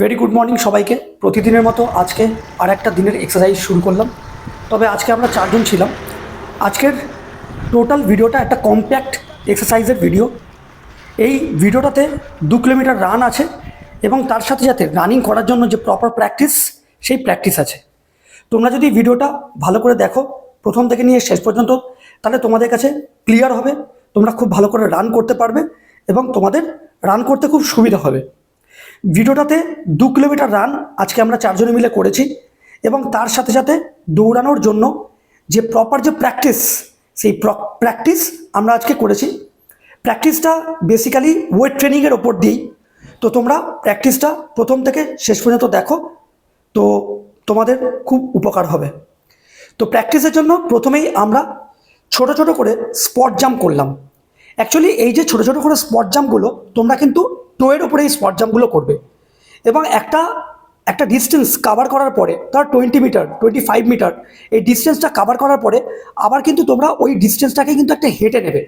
Very good morning সবাইকে। প্রতিদিনের মতো আজকে আর একটা দিনের এক্সারসাইজ শুরু করলাম। তবে আজকে আমরা চারজন ছিলাম। আজকের টোটাল ভিডিওটা একটা কম্প্যাক্ট এক্সারসাইজের ভিডিও এই ভিডিওটাতে দু কিলোমিটার রান আছে এবং তার সাথে সাথে রানিং করার জন্য যে প্রপার প্র্যাকটিস সেই প্র্যাকটিস আছে। তোমরা যদি ভিডিওটা ভালো করে দেখো, প্রথম থেকে নিয়ে শেষ পর্যন্ত, তাহলে তোমাদের কাছে ক্লিয়ার হবে। তোমরা খুব ভালো করে রান করতে পারবে এবং তোমাদের রান করতে খুব সুবিধা হবে। ভিডিওটাতে দু কিলোমিটার রান আজকে আমরা চারজনে মিলে করেছি এবং তার সাথে সাথে দৌড়ানোর জন্য যে প্রপার যে প্র্যাকটিস সেই প্র্যাকটিস আমরা আজকে করেছি। প্র্যাকটিসটা বেসিক্যালি ওয়েট ট্রেনিংয়ের ওপর দিয়েই। তো তোমরা প্র্যাকটিসটা প্রথম থেকে শেষ পর্যন্ত দেখো, তো তোমাদের খুব উপকার হবে। তো প্র্যাকটিসের জন্য প্রথমেই আমরা ছোট ছোট করে স্পট জাম্প করলাম। অ্যাকচুয়ালি এই যে ছোট ছোট করে স্পট জাম্পগুলো তোমরা কিন্তু টোয়ের ওপরে এই স্পট জাম্পগুলো করবে। এবং একটা একটা ডিস্টেন্স কাভার করার পরে তার twenty metre twenty five metre এই ডিস্টেন্সটা কাভার করার পরে আবার কিন্তু তোমরা ওই ডিস্টেন্সটাকে কিন্তু একটা হেঁটে নেবে।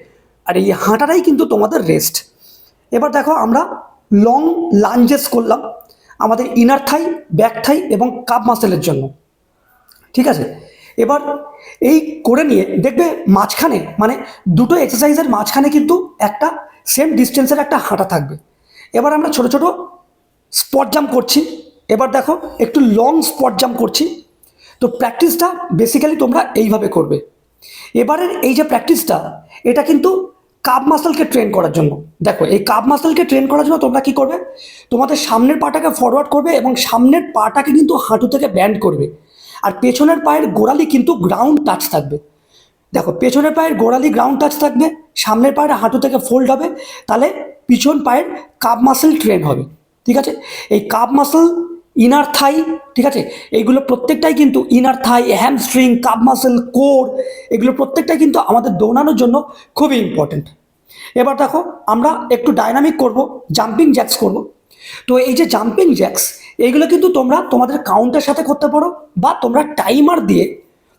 আর এই হাঁটাটাই কিন্তু তোমাদের রেস্ট এবার দেখো আমরা লং লাঞ্জেস করলাম আমাদের ইনার থাই ব্যাক থাই এবং কাপ মাসেলের জন্য। ঠিক আছে? এবার এই করে নিয়ে দেখবে মাঝখানে মানে দুটো এক্সারসাইজের মাঝখানে কিন্তু একটা সেম ডিস্টেন্সের একটা হাঁটা থাকবে। এবার আমরা ছোট ছোট স্পট জাম্প করছি। এবার দেখো, একটু লং স্পট জাম্প করছি। তো প্র্যাকটিসটা বেসিক্যালি তোমরা এইভাবে করবে। এবারের এই যে প্র্যাকটিসটা এটা কিন্তু কাপ মাসেলকে ট্রেন করার জন্য। দেখো, এই কাপ মাসেলকে ট্রেন করার জন্য তোমরা কি করবে? তোমাদের সামনের পাটাকে ফরওয়ার্ড করবে এবং সামনের পাটাকে কিন্তু হাঁটু থেকে ব্যান্ড করবে। আর পেছনের পায়ের গোড়ালি কিন্তু গ্রাউন্ড টাচ থাকবে। দেখো, পেছনের পায়ের গোড়ালি গ্রাউন্ড টাচ থাকবে, সামনের পায়ের হাঁটু থেকে ফোল্ড হবে। তাহলে পিছন পায়ের কাপ মাসেল ট্রেন হবে, ঠিক আছে? এই কাপ মাসেল ইনার থাই ঠিক আছে? এইগুলো প্রত্যেকটাই কিন্তু inner thigh hamstring calf muscle core এগুলো প্রত্যেকটাই কিন্তু আমাদের দৌড়ানোর জন্য খুবই ইম্পর্টেন্ট এবার দেখো, আমরা একটু ডাইনামিক করব জাম্পিং জ্যাক্স করব। তো এই যে জাম্পিং জ্যাক্স এইগুলো কিন্তু তোমরা তোমাদের কাউন্টের সাথে করতে পারো বা তোমরা টাইমার দিয়ে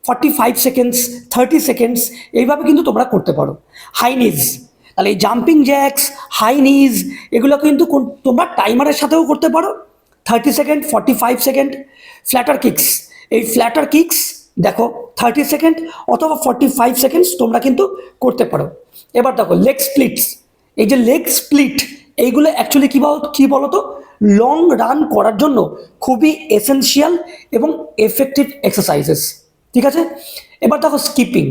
forty five seconds thirty seconds এইভাবে কিন্তু তোমরা করতে পারো। হাই নিজ তাহলে এই জাম্পিং জ্যাক্স হাই নিজ এগুলো কিন্তু তোমরা টাইমারের সাথেও করতে পারো। Thirty second forty five second flutter kicks এই ফ্ল্যাটার কিক্স দেখো থার্টি সেকেন্ড অথবা ফর্টি ফাইভ সেকেন্ডস তোমরা কিন্তু করতে পারো। এবার দেখো লেগ স্প্লিটস এই যে লেগ স্প্লিট এইগুলো অ্যাকচুয়ালি কী বল, কী বলো তো লং রান করার জন্য খুবই এসেনশিয়াল এবং এফেক্টিভ এক্সারসাইজেস ঠিক আছে? এবার দেখো স্কিপিং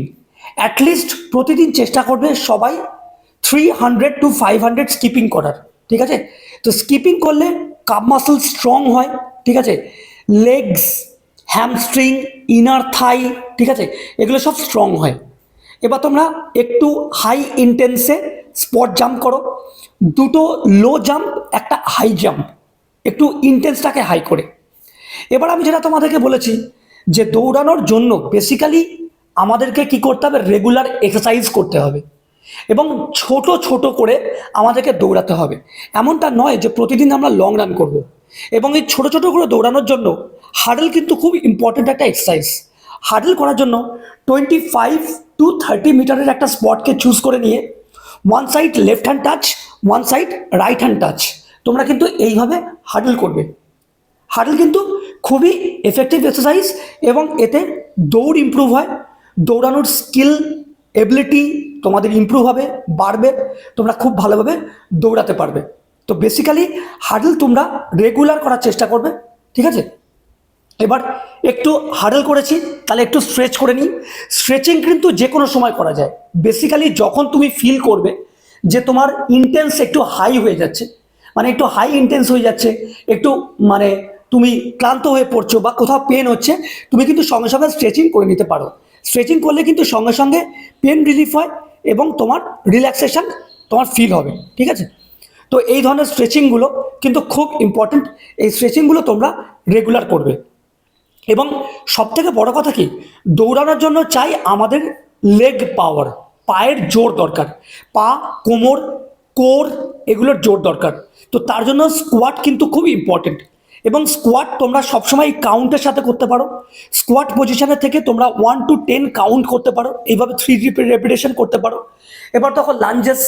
অ্যাটলিস্ট প্রতিদিন চেষ্টা করবে সবাই three hundred to five hundred skipping করার, ঠিক আছে? তো স্কিপিং করলে কাপ মাসেল স্ট্রং হয়, ঠিক আছে? লেগস হ্যামস্ট্রিং ইনার থাই ঠিক আছে? এগুলো সব স্ট্রং হয়। এবার তোমরা একটু হাই ইন্টেন্সে স্পট জাম্প করো। দুটো লো জাম্প একটা হাই জাম্প একটু ইন্টেন্সটাকে হাই করে। এবার আমি যেটা তোমাদেরকে বলেছি যে দৌড়ানোর জন্য বেসিক্যালি আমাদেরকে কি করতে হবে? রেগুলার এক্সারসাইজ করতে হবে। এবং ছোট ছোট করে আমাদেরকে দৌড়াতে হবে। এমনটা নয় যে প্রতিদিন আমরা লং রান করব। এবং এই ছোট ছোট করে দৌড়ানোর জন্য হাডেল কিন্তু খুব ইম্পর্টেন্ট একটা এক্সারসাইজ হাডেল করার জন্য টোয়েন্টি ফাইভ টু থার্টি মিটারের একটা স্পটকে চুজ করে নিয়ে one side left hand touch one side right hand touch তোমরা কিন্তু এইভাবে হাডেল করবে। হাডেল কিন্তু খুবই এফেক্টিভ এক্সারসাইজ এবং এতে দৌড় ইমপ্রুভ হয়। দৌড়ানোর স্কিল এবিলিটি তোমাদের ইমপ্রুভ হবে, বাড়বে, তোমরা খুব ভালোভাবে দৌড়াতে পারবে। তো বেসিক্যালি হাডেল তোমরা রেগুলার করার চেষ্টা করবে, ঠিক আছে? এবার একটু হাডেল করেছি, তাহলে একটু স্ট্রেচ করে নিই। স্ট্রেচিং কিন্তু যে কোনো সময় করা যায়। বেসিক্যালি যখন তুমি ফিল করবে যে তোমার ইন্টেন্স একটু হাই হয়ে যাচ্ছে মানে একটু হাই ইন্টেন্স হয়ে যাচ্ছে, একটু মানে তুমি ক্লান্ত হয়ে পড়ছো বা কোথাও পেন হচ্ছে, তুমি কিন্তু সঙ্গে সঙ্গে স্ট্রেচিং করে নিতে পারো। স্ট্রেচিং করলে কিন্তু সঙ্গে সঙ্গে পেন রিলিফ হয় এবং তোমার রিল্যাক্সেশন তোমার ফিল হবে, ঠিক আছে? তো এই ধরনের স্ট্রেচিংগুলো কিন্তু খুব ইম্পর্ট্যান্ট এই স্ট্রেচিংগুলো তোমরা রেগুলার করবে। এবং সব থেকে বড় কথা কি? দৌড়ানোর জন্য চাই আমাদের লেগ পাওয়ার পায়ের জোর দরকার। পা, কোমর, কোর, এগুলোর জোর দরকার। তো তার জন্য স্কোয়াট কিন্তু খুব ইম্পর্টেন্ট এবং স্কোয়াট তোমরা সবসময় কাউন্টের সাথে করতে পারো। স্কোয়াট পজিশনের থেকে তোমরা ওয়ান টু টেন কাউন্ট করতে পারো। এইভাবে থ্রি রেপিটেশন করতে পারো। এবার তখন লাঞ্জেস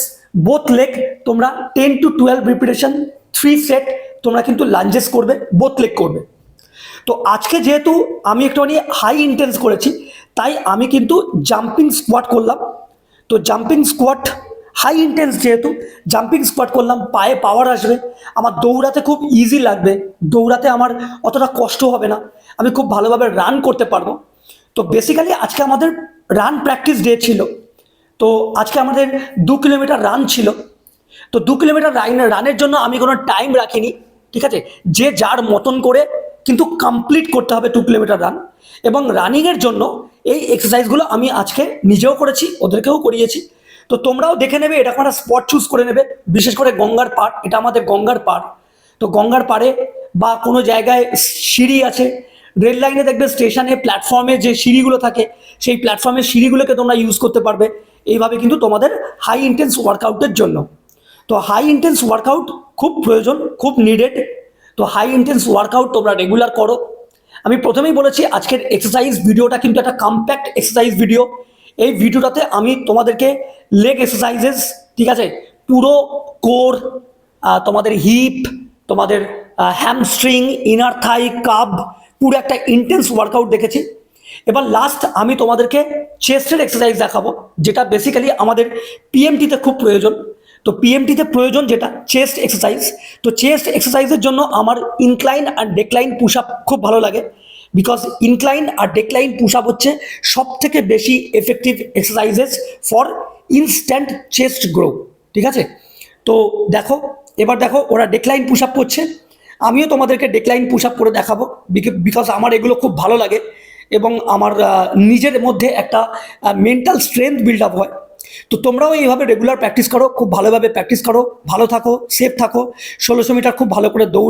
বোথ লেগ তোমরা ten to twelve repetition three set তোমরা কিন্তু লাঞ্জেস করবে বোথ লেগ করবে। তো আজকে যেহেতু আমি একটুখানি হাই ইন্টেন্স করেছি, তাই আমি কিন্তু জাম্পিং স্কোয়াট করলাম। তো জাম্পিং স্কোয়াট হাই ইন্টেন্স যেহেতু জাম্পিং স্কোয়াট করলাম, পায়ে পাওয়ার আসবে, আমার দৌড়াতে খুব ইজি লাগবে, দৌড়াতে আমার অতটা কষ্ট হবে না, আমি খুব ভালোভাবে রান করতে পারব। তো বেসিক্যালি আজকে আমাদের রান প্র্যাকটিস ডে ছিল, তো আজকে আমাদের দু কিলোমিটার রান ছিল, তো দু কিলোমিটার রান রানের জন্য আমি কোনো টাইম রাখিনি, ঠিক আছে? যে যার মতন করে কিন্তু কমপ্লিট করতে হবে টু কিলোমিটার রান এবং রানিংয়ের জন্য এই এক্সারসাইজগুলো আমি আজকে নিজেও করেছি, ওদেরকেও করিয়েছি তো তোমরাও দেখে নেবে এটা একটা স্পট চুজ করে নেবে। বিশেষ করে গঙ্গার পাড়, এটা আমাদের গঙ্গার পাড়। তো গঙ্গার পাড়ে বা কোনো জায়গায় সিঁড়ি আছে, রেল লাইনে দেখবে স্টেশনে প্ল্যাটফর্মে যে সিঁড়িগুলো থাকে, সেই প্ল্যাটফর্মের সিঁড়িগুলোকে তোমরা ইউজ করতে পারবে। এইভাবে কিন্তু তোমাদের হাই ইন্টেন্স ওয়ার্কআউটের জন্য। তো হাই ইন্টেন্স ওয়ার্কআউট খুব প্রয়োজন, খুব নিডেড তো হাই ইন্টেন্স ওয়ার্কআউট তোমরা রেগুলার করো। আমি প্রথমেই বলেছি, আজকের এক্সারসাইজ ভিডিওটা কিন্তু একটা কম্প্যাক্ট এক্সারসাইজ ভিডিও এই ভিডিওটাতে আমি তোমাদেরকে লেগ এক্সারসাইজেস ঠিক আছে? পুরো কোর তোমাদের হিপ তোমাদের হ্যামস্ট্রিং ইনার থাই কাব পুরো একটা ইন্টেন্স ওয়ার্কআউট দেখেছি। এবার লাস্ট আমি তোমাদেরকে চেস্টের এক্সারসাইজ দেখাবো, যেটা বেসিক্যালি আমাদের পিএমটিতে খুব প্রয়োজন। তো পিএমটিতে প্রয়োজন যেটা চেস্ট এক্সারসাইজ তো চেস্ট এক্সারসাইজের জন্য আমার ইনক্লাইন আর ডেকলাইন পুশ আপ খুব ভালো লাগে। বিকজ ইনক্লাইন আর ডেকলাইন পুশ আপ হচ্ছে সব থেকে বেশি effective exercises for instant chest grow ঠিক আছে? তো দেখো, এবার দেখো ওরা ডেকলাইন পুশ আপ করছে। আমিও তোমাদেরকে ডেকলাইন পুশ আপ করে দেখাবো বিকজ আমার এগুলো খুব ভালো লাগে এবং আমার নিজের মধ্যে একটা মেন্টাল স্ট্রেংথ বিল্ড আপ হয়। তো তোমরাও এইভাবে রেগুলার প্র্যাকটিস করো, খুব ভালোভাবে প্র্যাকটিস করো, ভালো থাকো সেফ থাকো, ষোলোশো মিটার খুব ভালো করে দৌড়